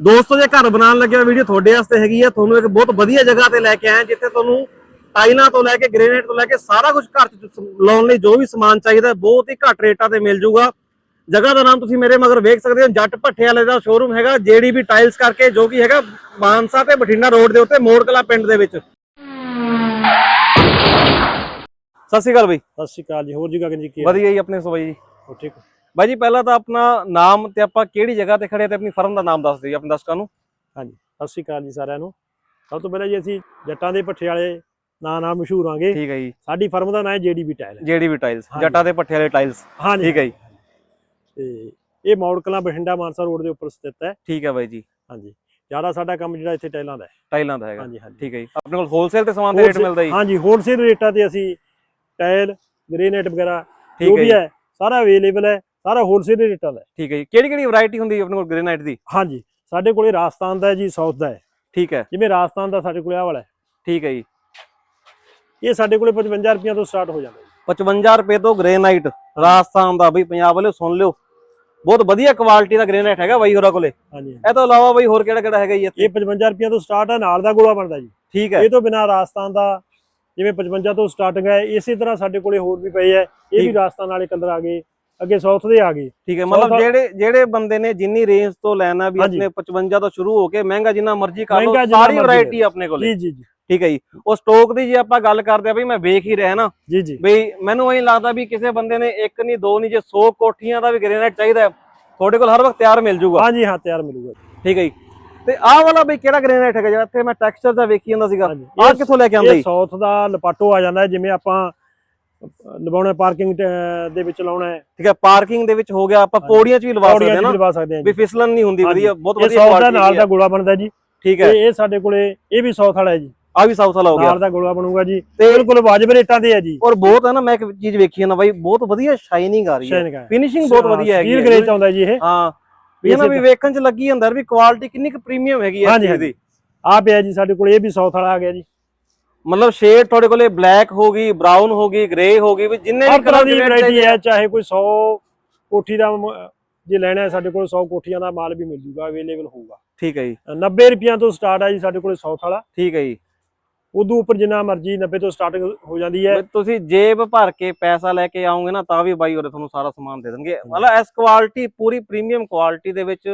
ਦੋਸਤੋ ਜੇ ਘਰ ਬਣਾਉਣ ਲੱਗਿਆ ਵੀਡੀਓ ਤੁਹਾਡੇ ਵਾਸਤੇ ਹੈਗੀ ਆ। ਤੁਹਾਨੂੰ ਇੱਕ ਬਹੁਤ ਵਧੀਆ ਜਗ੍ਹਾ ਤੇ ਲੈ ਕੇ ਹਾਂ, ਜਿੱਥੇ ਤੁਹਾਨੂੰ ਟਾਈਲਾਂ ਤੋਂ ਲੈ ਕੇ ਗ੍ਰੇਨਾਈਟ ਤੋਂ ਲੈ ਕੇ ਸਾਰਾ ਕੁਝ ਘਰ ਚ ਲਾਉਣ ਲਈ ਜੋ ਵੀ ਸਮਾਨ ਚਾਹੀਦਾ ਬਹੁਤ ਹੀ ਘੱਟ ਰੇਟਾਂ ਤੇ ਮਿਲ ਜਾਊਗਾ ਜਗ੍ਹਾ ਦਾ ਨਾਮ ਤੁਸੀਂ ਮੇਰੇ ਮਗਰ ਵੇਖ ਸਕਦੇ ਹੋ ਜੱਟ ਭੱਠੇ ਵਾਲੇ ਦਾ ਸ਼ੋਰੂਮ ਹੈਗਾ ਜੀਡੀਬੀ ਟਾਈਲਸ ਕਰਕੇ ਜੋ ਕਿ ਹੈਗਾ ਮਾਨਸਾ ਤੇ ਬਠਿੰਡਾ ਰੋਡ ਦੇ ਉੱਤੇ ਮੋੜ ਕਲਾ ਪਿੰਡ ਦੇ ਵਿੱਚ। ਸਤਿ ਸ਼੍ਰੀ ਅਕਾਲ ਬਈ। ਸਤਿ ਸ਼੍ਰੀ ਅਕਾਲ ਜੀ ਹੋਰ ਜੀ ਗਗਨ ਜੀ ਕੀ ਵਧੀਆ ਜੀ ਆਪਣੇ ਸੋ ਬਾਈ ਜੀ ਠੀਕ? ਹੋ? ਬਾਈ ਜੀ ਪਹਿਲਾਂ ਤਾਂ ਆਪਣਾ ਨਾਮ ਤੇ ਆਪਾਂ ਕਿਹੜੀ ਜਗ੍ਹਾ ਤੇ ਖੜੇ ਤੇ ਆਪਣੀ ਫਰਮ ਦਾ ਨਾਮ ਦੱਸ ਦਿਓ ਆਪਣੇ ਦਰਸ਼ਕਾਂ ਨੂੰ। ਹਾਂਜੀ ਸਤਿ ਸ਼੍ਰੀ ਅਕਾਲ ਜੀ ਸਾਰਿਆਂ ਨੂੰ। ਸਭ ਤੋਂ ਪਹਿਲਾਂ ਜੀ ਅਸੀਂ ਜੱਟਾਂ ਦੇ ਭੱਠੇ ਵਾਲੇ ਨਾਂ ਨਾਲ ਮਸ਼ਹੂਰ ਆਂਗੇ ਠੀਕ ਹੈ ਜੀ। ਸਾਡੀ ਫਰਮ ਦਾ ਨਾਮ ਹੈ ਜੀਡੀਬੀ ਟਾਇਲ। ਜੀਡੀਬੀ ਟਾਈਲਸ ਹਾਂਜੀ। ਜੱਟਾਂ ਦੇ ਪੱਠੇ ਵਾਲੇ ਟਾਈਲਸ ਹਾਂਜੀ। ਠੀਕ ਹੈ ਜੀ। ਤੇ ਇਹ ਮੌੜ ਕਲਾਂ ਬਠਿੰਡਾ ਮਾਨਸਾ ਰੋਡ ਦੇ ਉੱਪਰ ਸਥਿਤ ਹੈ। ਠੀਕ ਹੈ ਬਾਈ ਜੀ। ਹਾਂਜੀ। ਜ਼ਿਆਦਾ ਸਾਡਾ ਕੰਮ ਜਿਹੜਾ ਇੱਥੇ ਟਾਇਲਾਂ ਦਾ ਹੈ। ਟਾਈਲਾਂ ਦਾ ਹੈਗਾ। ਹਾਂਜੀ ਹਾਂਜੀ। ਠੀਕ ਹੈ ਜੀ। ਆਪਣੇ ਕੋਲ ਹੋਲਸੇਲ ਤੇ ਸਮਾਨ ਦੇ ਰੇਟ ਮਿਲਦਾ ਜੀ? ਹਾਂਜੀ ਹੋਲਸੇਲ ਰੇਟਾਂ ਤੇ ਅਸੀਂ ਟਾਇਲ ਗ੍ਰੇਨਾਈਟ ਵਗੈਰਾ ਜੋ ਹੈ ਵੀ ਹੈ ਸਾਰਾ ਅਵੇਲੇਬਲ ਹੈ। ਸਾਰਾ ਹੋਲਸੇਲ ਰੇਟਾਂ ਦਾ ਹੈ। ਠੀਕ ਹੈ ਜੀ। ਕਿਹੜੀ ਕਿਹੜੀ ਵੈਰਾਈਟੀ ਹੁੰਦੀ ਹੈ ਆਪਣੇ ਕੋਲ ਗ੍ਰੇਨਾਈਟ ਦੀ? ਹਾਂਜੀ ਸਾਡੇ ਕੋਲੇ ਰਾਜਸਥਾਨ ਦਾ ਹੈ ਜੀ ਸਾਊਥ ਦਾ ਹੈ। ਠੀਕ ਹੈ। ਜਿਵੇਂ ਰਾਜਸਥਾਨ ਦਾ ਸਾਡੇ ਕੋਲੇ ਆਹ ਵਾਲਾ ਹੈ। ਠੀਕ ਹੈ ਜੀ। ਇਹ ਸਾਡੇ ਕੋਲੇ 55 ਰੁਪਈਆ ਤੋਂ ਸਟਾਰਟ ਹੋ ਜਾਂਦਾ ਹੈ। 55 ਰੁਪਏ ਤੋਂ ਗ੍ਰੇਨਾਈਟ ਰਾਜਸਥਾਨ ਦਾ। ਬਈ ਪੰਜਾਬ ਵਾਲੇ ਸੁਣ ਲਿਓ। ਬਹੁਤ ਵਧੀਆ ਕੁਆਲਿਟੀ ਦਾ ਗ੍ਰੇਨਾਈਟ ਹੈਗਾ ਬਾਈ ਹੋਰਾਂ ਕੋਲੇ। ਹਾਂਜੀ ਇਹ ਤੋਂ ਇਲਾਵਾ ਬਈ ਹੋਰ ਕਿਹੜਾ ਕਿਹੜਾ ਹੈਗਾ ਜੀ ਇੱਥੇ? ਇਹ 55 ਰੁਪਈਆ ਤੋਂ ਸਟਾਰਟ ਹੈ ਨਾਲ ਦਾ ਗੋਲਾ ਬਣਦਾ ਜੀ। ਠੀਕ ਹੈ। ਇਹ ਤੋਂ ਬਿਨਾ ਰਾਜਸਥਾਨ ਦਾ ਜਿਵੇਂ 55 ਤੋਂ ਸਟਾਰਟਿੰਗ ਹੈ ਇਸੇ ਤਰ੍ਹਾਂ ਸਾਡੇ ਕੋਲੇ ਹੋਰ ਵੀ ਪਏ ਹੈ। ਇਹ ਵੀ ਠੀਕ। ਰਾਜਸਥਾਨ ਵਾਲੇ ਕਲਰ ਆ ਗਏ। ਅੱਗੇ ਸਾਊਥ ਦੇ ਆ ਗਏ। ਠੀਕ ਹੈ ਮਤਲਬ ਜਿਹੜੇ ਜਿਹੜੇ ਬੰਦੇ ਨੇ ਜਿੰਨੀ ਰੇਂਜ ਤੋਂ ਲੈਣਾ ਵੀ। ਆਪਣੇ 55 ਤੋਂ ਸ਼ੁਰੂ ਹੋ ਕੇ ਮਹਿੰਗਾ ਜਿੰਨਾ ਮਰਜ਼ੀ ਕਰ ਲਓ ਸਾਰੀ ਵੈਰਾਈਟੀ ਆਪਣੇ ਕੋਲੇ। ਜੀ ਜੀ ਜੀ। ਠੀਕ ਹੈ ਜੀ। ਉਹ ਸਟਾਕ ਦੀ ਜੇ ਆਪਾਂ ਗੱਲ ਕਰਦੇ ਆ ਬਈ ਮੈਂ ਵੇਖ ਹੀ ਰਿਹਾ ਨਾ ਜੀ ਜੀ। ਬਈ ਮੈਨੂੰ ਐਂ ਲੱਗਦਾ ਵੀ ਕਿਸੇ ਬੰਦੇ ਨੇ ਇੱਕ ਨਹੀਂ ਦੋ ਨਹੀਂ ਜੇ 100 ਕੋਠੀਆਂ ਦਾ ਵੀ ਗ੍ਰੇਨਾਈਟ ਚਾਹੀਦਾ ਹੈ, ਤੁਹਾਡੇ ਕੋਲ ਹਰ ਵਕਤ ਤਿਆਰ ਮਿਲ ਜਾਊਗਾ ਹਾਂਜੀ ਹਾਂ ਤਿਆਰ ਮਿਲੂਗਾ ਠੀਕ ਹੈ ਜੀ। ਤੇ ਆਹ ਵਾਲਾ ਬਈ ਕਿਹੜਾ ਗ੍ਰੇਨਾਈਟ ਹੈਗਾ ਜਿਹੜਾ ਇੱਥੇ ਮੈਂ ਟੈਕਸਚਰ ਦਾ ਵੇਖੀ ਜਾਂਦਾ ਸੀਗਾ। ਆਹ ਕਿੱਥੋਂ ਲੈ ਕੇ ਆਂਦਾ ਇਹ ਜੀ? ਸਾਊਥ ਦਾ ਲਪਾਟੋ ਆ ਜਾਂਦਾ ਹੈ, ਜਿਵੇਂ ਆਪਾਂ ਲਵਾਉਣਾ ਪਾਰਕਿੰਗ ਦੇ ਵਿੱਚ ਲਾਉਣਾ ਹੈ। ਠੀਕ ਹੈ ਪਾਰਕਿੰਗ ਦੇ ਵਿੱਚ ਹੋ ਗਿਆ ਆਪਾਂ। ਪੌੜੀਆਂ 'ਚ ਵੀ ਲਵਾ ਸਕਦੇ ਹਾਂ ਨਾ। ਵੀ ਲਵਾ ਸਕਦੇ ਹਾਂ ਵੀ ਜੀ ਫਿਸਲਣ ਨਹੀਂ ਹੁੰਦੀ। ਵਧੀਆ ਬਹੁਤ ਵਧੀਆ ਸਾਊਥ ਦਾ ਨਾਲ ਦੀ। ਗੋਲਾ ਬਣਦਾ ਜੀ। ਠੀਕ ਹੈ। ਇਹ ਸਾਡੇ ਕੋਲੇ ਇਹ ਵੀ ਸਾਊਥ ਵਾਲਾ ਹੈ ਜੀ। ਆ ਵੀ ਸਾਊਥ ਵਾਲਾ ਹੋ ਗਿਆ। ਨਾਲ ਦਾ ਗੋਲਾ ਬਣੂਗਾ ਜੀ। ਬਿਲਕੁਲ ਵਾਜਬ ਰੇਟਾਂ ਤੇ ਹੈ ਜੀ। ਔਰ ਬਹੁਤ ਹੈ ਨਾ ਮੈਂ ਇੱਕ ਚੀਜ਼ ਵੇਖੀ ਹੈ ਨਾ ਬਾਈ ਬਹੁਤ ਵਧੀਆ ਸ਼ਾਈਨਿੰਗ ਆ ਰਹੀ ਹੈ। ਫਿਨਿਸ਼ਿੰਗ ਬਹੁਤ ਵਧੀਆ ਹੈਗੀ ਸਟੀਲ। ਗ੍ਰੇ ਚ ਆਉਂਦਾ ਜੀ ਇਹ। ਹਾਂ। ਵੀ ਇਹ ਨਾ ਵੀ ਵੇਖਣ 'ਚ ਲੱਗੀ ਅੰਦਰ ਵੀ ਕੁਆਲਿਟੀ ਕਿੰਨੀ ਕੁ ਪ੍ਰੀਮੀਅਮ ਹੈਗੀ ਹੈ ਇਸ ਚੀਜ਼ ਦੀ। ਆ ਪਿਆ ਜੀ ਸਾਡੇ ਕੋਲ ਇਹ ਵੀ ਸਾਊਥ ਵਾਲਾ ਆ ਗਿਆ ਜੀ। ਮਤਲਬ ਸ਼ੇਡ ਤੁਹਾਡੇ ਕੋਲੇ ਬਲੈਕ ਹੋ ਗਈ ਬਰਾਊਨ ਹੋ ਗਈ ਗ੍ਰੇ ਹੋ ਗਈ ਵੀ ਜਿੰਨੇ ਹਰ ਵੀ ਤਰ੍ਹਾਂ ਕਲਰ ਦੀ ਵੈਰਾਈਟੀ ਹੈ ਚਾਹੇ ਕੋਈ 100 ਕੋਠੀ ਦਾ ਮ- ਜੇ ਲੈਣਾ ਹੈ ਸਾਡੇ ਕੋਲ 100 ਕੋਠੀਆਂ ਦਾ ਮਾਲ ਵੀ ਮਿਲ ਜੂਗਾ ਅਵੇਲੇਬਲ ਹੋਊਗਾ। ਠੀਕ ਹੈ ਜੀ। 90 ਰੁਪਈਆਂ ਤੋਂ ਸਟਾਰਟ ਹੈ ਜੀ ਸਾਡੇ ਕੋਲ ਸਾਊਥ ਵਾਲਾ ਠੀਕ ਹੈ ਜੀ। ਉਦੋਂ ਉੱਪਰ ਜਿੰਨਾ ਮਰਜ਼ੀ 90 ਤੋਂ ਸਟਾਰਟਿੰਗ ਹੋ ਜਾਂਦੀ ਹੈ। ਵੀ ਤੁਸੀਂ ਜੇਬ ਭਰ ਕੇ ਪੈਸਾ ਲੈ ਕੇ ਆਓਗੇ ਨਾ ਤਾਂ ਵੀ ਬਾਈ ਹੋਰੇ ਤੁਹਾਨੂੰ ਸਾਰਾ ਸਮਾਨ ਦੇ ਦੇਣਗੇ। ਮਤਲਬ ਇਸ ਕੁਆਲਿਟੀ ਪੂਰੀ ਪ੍ਰੀਮੀਅਮ ਕੁਆਲਿਟੀ ਦੇ ਵਿੱਚ